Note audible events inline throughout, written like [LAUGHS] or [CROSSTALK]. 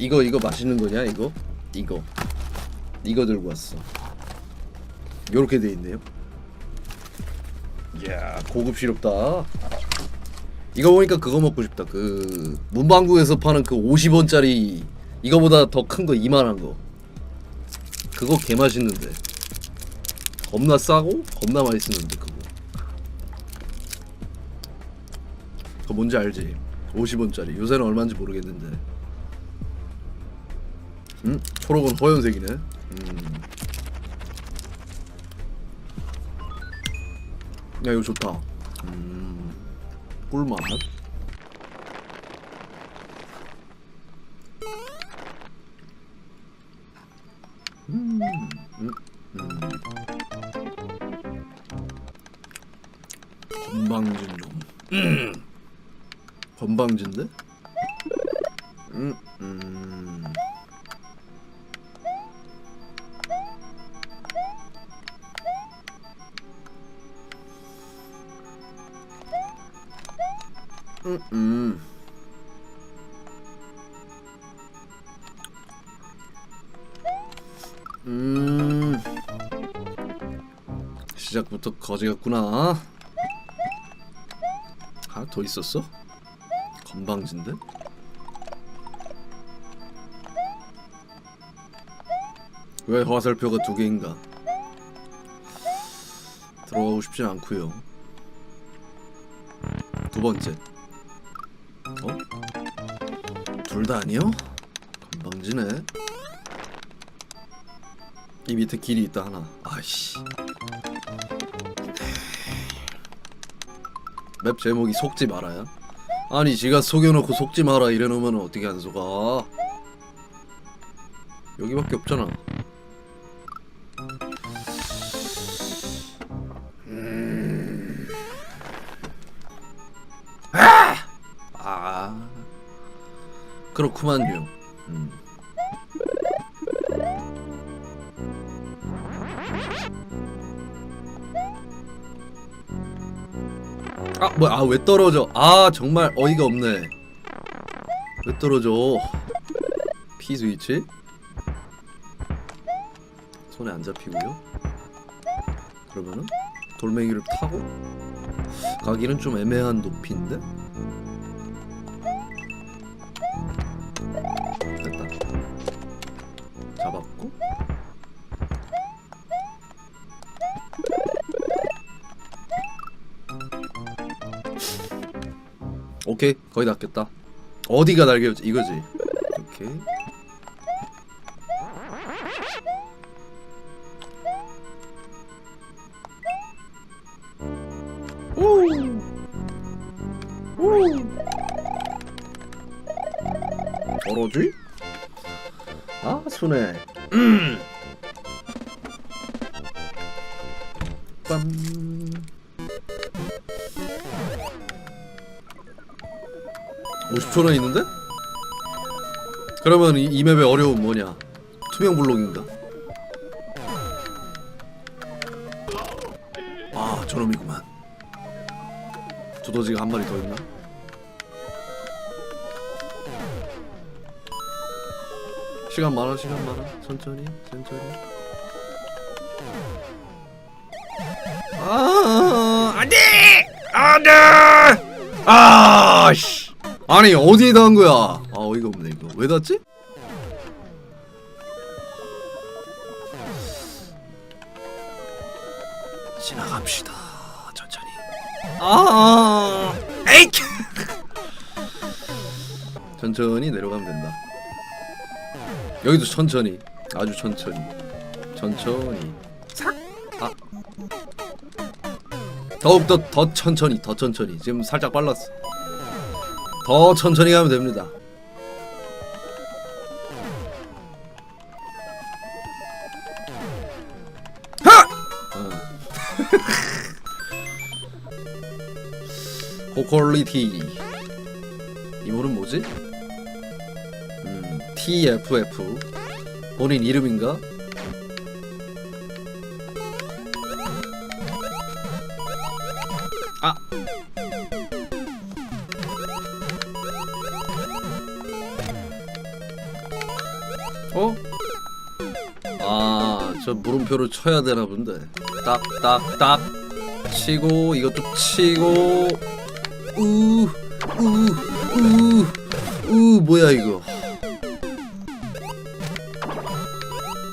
이거 이거 맛있는 거냐 이거? 이거 이거 들고 왔어. 요렇게 돼 있네요. 이야 고급 시럽다. 이거 보니까 그거 먹고 싶다. 그 문방구에서 파는 그 50원짜리 이거보다 더 큰 거 이만한 거. 그거 개 맛있는데. 겁나 싸고 겁나 맛있는데 그거. 그거 뭔지 알지? 50원짜리. 요새는 얼마인지 모르겠는데. 음? 초록은 허연색이네. 음. 야 이거 좋다. 음. 꿀맛. 음. 음. 음. 건방진 놈. 음. [CLEARS THROAT] 건방진데? 음, 음. 음. 시작부터 거지 같구나. 아, 더 있었어? 건방진데? 왜 화살표가 두 개인가? 들어가고 싶진 않고요. 두 번째. 둘 다 아니요? 건방지네. 이 밑에 길이 있다 하나. 아이씨. 맵 제목이 속지 말아야? 아니 지가 속여놓고 속지 마라 이래놓으면 어떻게 안 속아? 여기밖에 없잖아. 아 그렇구만요. 음. 아 뭐야 아 왜 떨어져? 아 정말 어이가 없네. 왜 떨어져? 피 스위치? 손에 안 잡히고요. 그러면은 돌멩이를 타고 가기는 좀 애매한 높이인데? 오케이 거의 닿겠다. 어디가 날개였지 이거지. 오케이. 50초나 있는데? 그러면 이, 이 맵의 어려움 뭐냐? 투명 블록인가? 아 저놈이구만. 두더지가 한 마리 더 있나? 시간 많아 시간 많아 천천히 천천히 아 안돼 안돼 아씨 아니 어디에 닿은 거야? 아 어이가 없네 이거. 왜 닿지? 지나갑시다 천천히. 아 에이 [LAUGHS] 천천히 내려가면 된다. 여기도 천천히. 아주 천천히. 천천히. 싹아. 더욱더 더 천천히 더 천천히. 지금 살짝 빨랐어 더 천천히 가면 됩니다 하! 어. [LAUGHS] 고퀄리티 이모는 뭐지? 음, TFF 본인 이름인가? 저 물음표를 쳐야 되나 본데. 딱, 딱, 딱. 치고, 이것도 치고. 우, 우, 우, 우, 뭐야, 이거.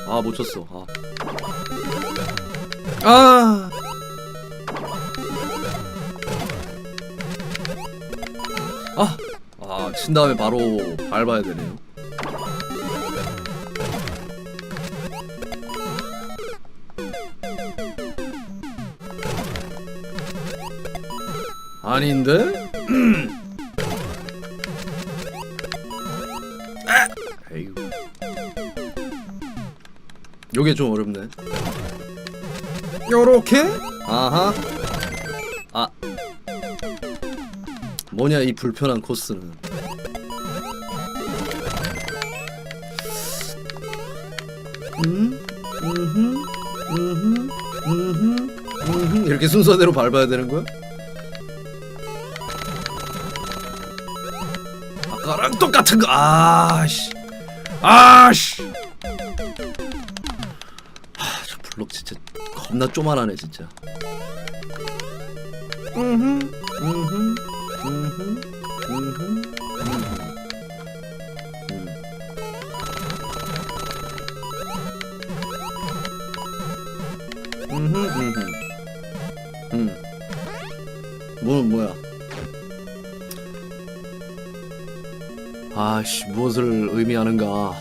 아, 못 쳤어. 아. 아! 아! 아, 친 다음에 바로 밟아야 되네요. 아닌데? 아! 에휴. 요게 좀 어렵네. 요렇게? 아하. 아. 뭐냐 이 불편한 코스는. 음? 음흠. 음흠. 음흠. 음흠. 이렇게 순서대로 밟아야 되는 거야? 아까랑 똑같은 거. 아씨. 아씨. 하, 저 블록 진짜 겁나 쪼만하네 진짜. 음흠. 음흠. 음흠. 음흠. 음흠. 씨 무엇을 의미하는가?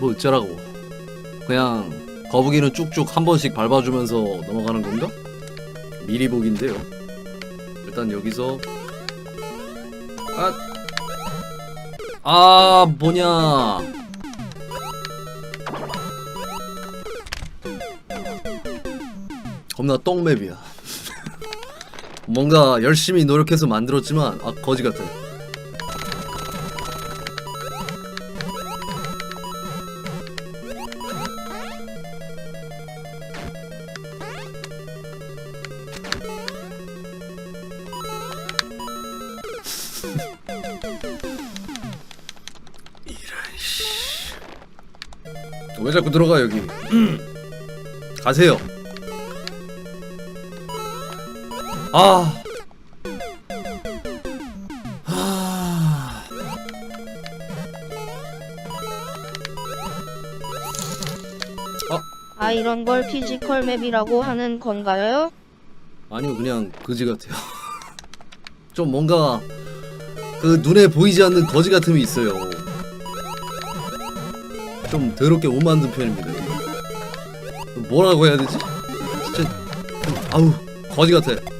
뭐 어쩌라고? 그냥 거북이는 쭉쭉 한 번씩 밟아주면서 넘어가는 건가? 미리 보기인데요. 일단 여기서 아, 아 뭐냐? 겁나 똥맵이야. 뭔가 열심히 노력해서 만들었지만 아 거지 같아. 왜 자꾸 들어가 여기? [CLEARS THROAT] 가세요. 아. 아. 아 이런 걸 피지컬 맵이라고 하는 건가요? 아니요 그냥 거지 같아요. [LAUGHS] 좀 뭔가 그 눈에 보이지 않는 거지 같음이 있어요. 좀 더럽게 못 만든 편입니다. 뭐라고 해야 되지? 진짜 좀, 아우 거지 같아.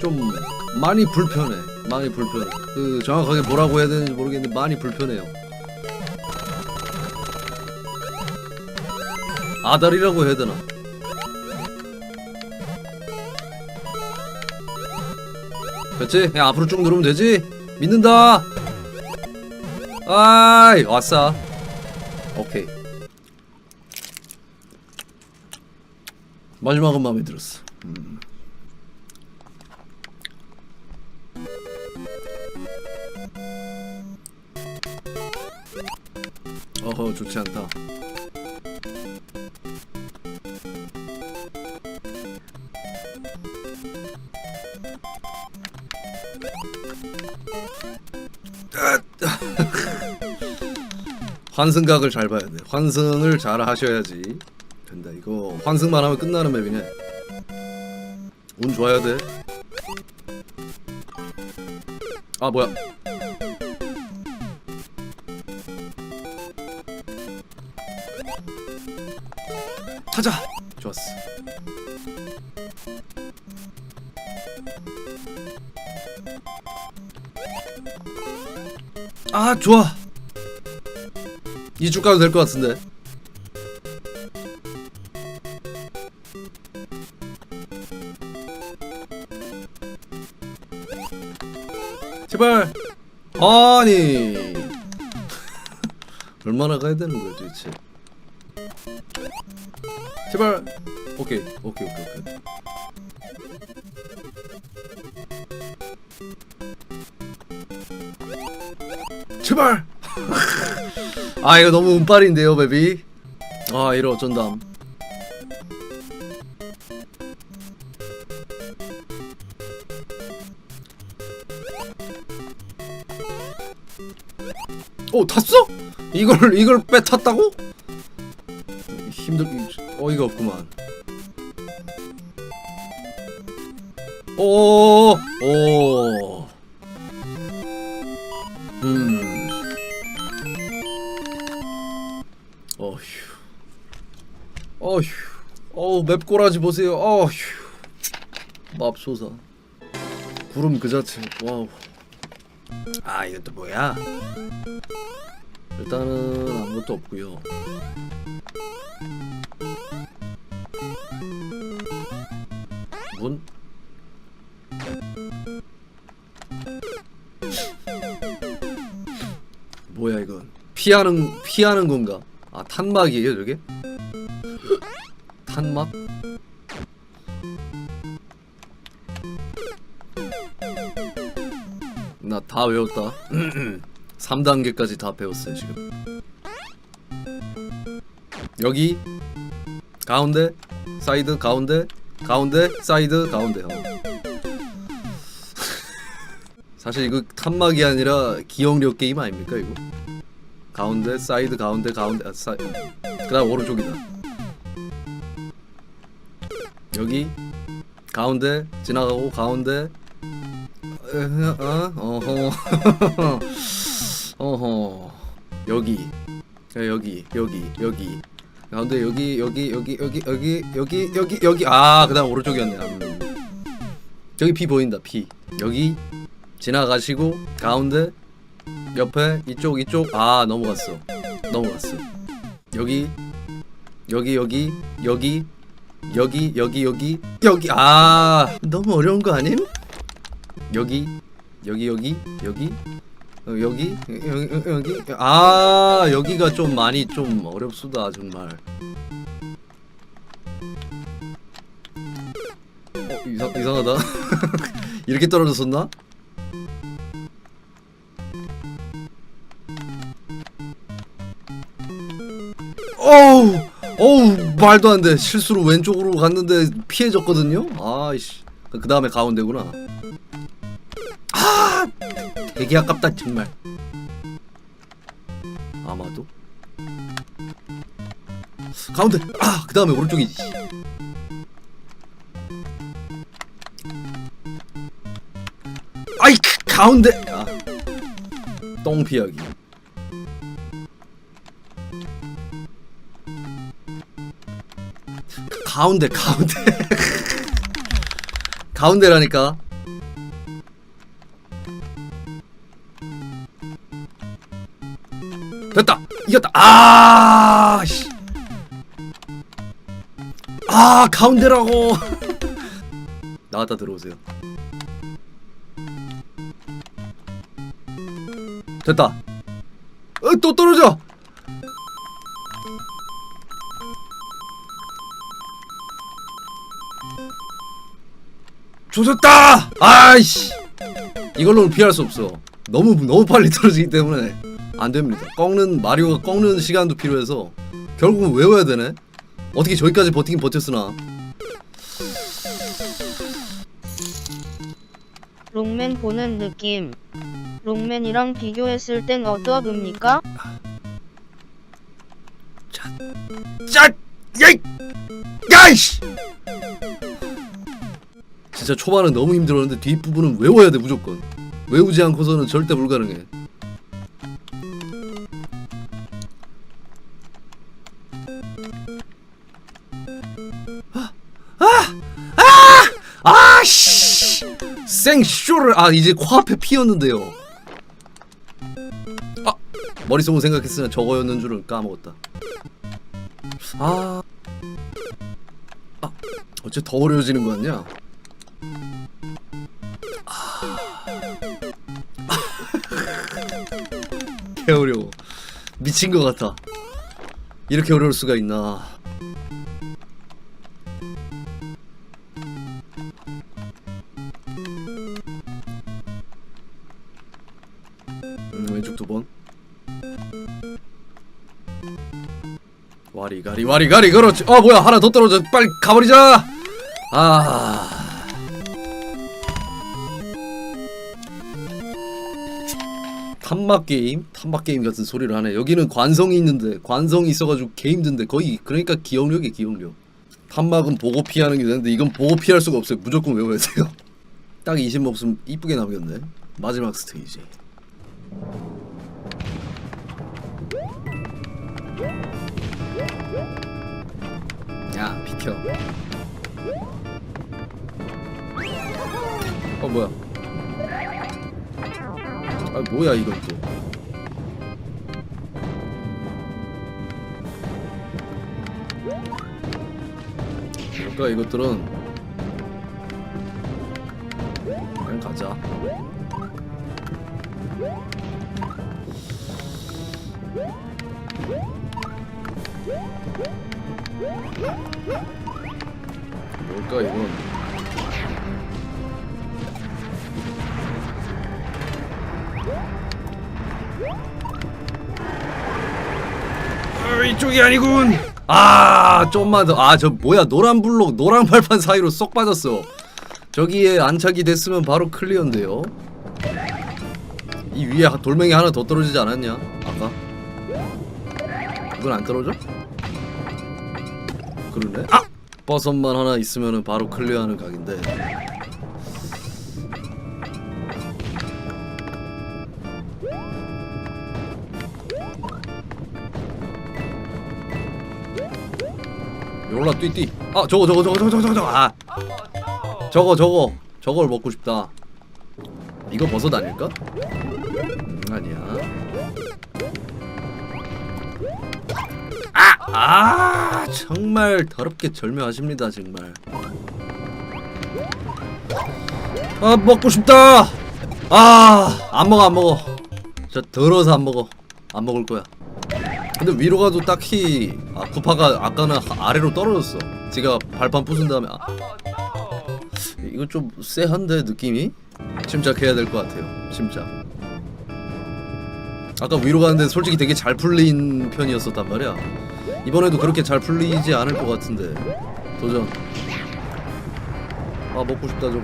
좀 많이 불편해. 많이 불편해. 그 정확하게 뭐라고 해야 되는지 모르겠는데 많이 불편해요. 아다리라고 해야 되나? 됐지? 그냥 앞으로 쭉 누르면 되지? 믿는다! 아이, 왔어. 오케이. 마지막은 마음에 들었어. 음. 어허, 좋지 않다. [LAUGHS] 환승각을 잘 봐야 돼. 환승을 잘 하셔야지 된다. 이거 환승만 하면 끝나는 맵이네. 운 좋아야 돼. 아 뭐야? 타자. 좋았어. 아 좋아. 이쭉 가도 될 것 같은데. 제발. 아니. [LAUGHS] 얼마나 가야 되는 거야 도대체? 제발. 오케이 오케이 오케이 오케이. 제발. [LAUGHS] 아 이거 너무 운빨인데요 베비? 아 이러 어쩐담. 오 탔어? 이걸 이걸 빼탔다고? 힘들게 어이가 없구만. 오, 오, 음, 어휴, 어휴, 어우 맵꼬라지 보세요. 어휴, 맙소사. 구름 그 자체. 와우. 아 이것도 뭐야? 일단은 아무것도 없고요. 문? 뭐야 이건? 피하는 피하는 건가? 아 탄막이에요 저게? 탄막? 나 다 외웠다. [CLEARS THROAT] 3단계까지 다 배웠어요 지금. 여기 가운데 사이드 가운데 가운데 사이드 가운데. 어. 사실 이거 탐막이 아니라 기억력 게임 아닙니까 이거? 가운데 사이드 가운데 가운데 아, 사... 그다음 오른쪽이다. 여기 가운데 지나가고 가운데. 어, 어, 어허. [LAUGHS] 어허. 여기. 야, 여기 여기 여기 가운데 여기 여기 여기 여기 여기 여기 여기 여기 아 그다음 오른쪽이었네 음. 여기 피 보인다 피 여기 지나가시고 가운데 옆에 이쪽 이쪽 아 넘어갔어 넘어갔어 여기 여기 여기 여기 여기 여기 여기 여기 아 너무 어려운 거 아님? 여기 여기 여기 여기 어, 여기? 여기 여기? 아 여기가 좀 많이 좀 어렵수다 정말. 어 이상 이상하다. [LAUGHS] 이렇게 떨어졌었나? 어우 어우 말도 안 돼. 실수로 왼쪽으로 갔는데 피해졌거든요? 아이씨. 그 다음에 가운데구나. 아 되게 아깝다 정말. 아마도? 가운데 아 그 다음에 오른쪽이지. 아이 그 가운데. 아, 똥 피하기. 가운데 가운데. [LAUGHS] 가운데라니까 이겼다. 아 씨. 아 가운데라고. [LAUGHS] 나갔다 들어오세요. 됐다. 어, 또 떨어져. 조졌다. 아이씨. 이걸로는 피할 수 없어. 너무 너무 빨리 [LAUGHS] 떨어지기 때문에 안 됩니다. 꺾는 마리오가 꺾는 시간도 필요해서 결국은 외워야 되네. 어떻게 저기까지 버티긴 버텼으나 롱맨 보는 느낌. 롱맨이랑 비교했을 땐 어떠합니까? 짠! 야이! 야이씨! 진짜 초반은 너무 힘들었는데 뒷부분은 외워야 돼 무조건. 외우지 않고서는 절대 불가능해. 생쇼를 아 이제 코앞에 피었는데요. 아 머릿속으로 생각했으나 저거였는 줄은 까먹었다. 아, 아 어째 더 어려워지는 거 같냐 아. [LAUGHS] 개 어려워. 미친 거 같아. 이렇게 어려울 수가 있나 와리 가리 와리 가리 그렇지 어 뭐야 하나 더 떨어져 빨리 가버리자! 아. 탐막 게임? 탐막 게임 같은 소리를 하네. 여기는 관성이 있는데 관성이 있어가지고 개 힘든데 거의 그러니까 기억력이 기억력. 탐막은 보고 피하는 게 되는데 이건 보고 피할 수가 없어요. 무조건 외워야 돼요. [LAUGHS] 딱 20 없으면 이쁘게 남겼네. 마지막 스테이지 야 비켜 어 뭐야? 아 뭐야 또 그러니까 이것들은? 그냥 가자 뭘까 이건? 어, 이쪽이 아니군. 아 좀만 더아 저 뭐야 노란 블록 노란 발판 사이로 쏙 빠졌어. 저기에 안착이 됐으면 바로 클리어인데요. 이 위에 하- 돌멩이 하나 더 떨어지지 않았냐? 아까? 이건 안 떨어져? 그러네? 아! 버섯만 하나 있으면 바로 클리어하는 각인데. 올라 띠띠. 아 저거 저거 저거 저거 저거 저거. 아! 저거 저거. 저걸 먹고 싶다. 이거 버섯 아닐까? 음, 아니야 아! 아 정말 더럽게 절묘하십니다 정말. 아 먹고 싶다! 아 안 먹어 안 먹어. 저 더러워서 안 먹어. 안 먹을 거야. 근데 위로 가도 딱히 아 쿠파가 아까는 하- 아래로 떨어졌어. 제가 발판 부순 다음에 아, 이거 좀 쎄한데 느낌이? 침착해야 될 것 같아요 침착. 아까 위로 가는데 솔직히 되게 잘 풀린 편이었었단 말이야 이번에도 그렇게 잘 풀리지 않을 것 같은데. 도전. 아 먹고 싶다 저거.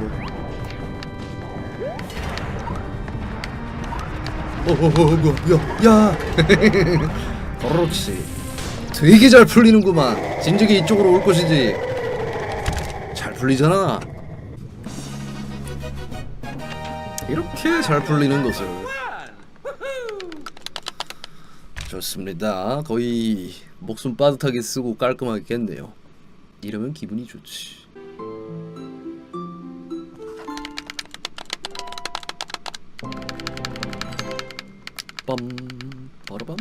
어허허 뭐야 야. [LAUGHS] 그렇지. 되게 잘 풀리는구만. 진즉이 이쪽으로 올 것이지. 잘 풀리잖아. 이렇게 잘 풀리는 것을. 좋습니다. 거의 목숨 빠듯하게 쓰고 깔끔하게 깼네요. 이러면 기분이 좋지. 빰 바라밤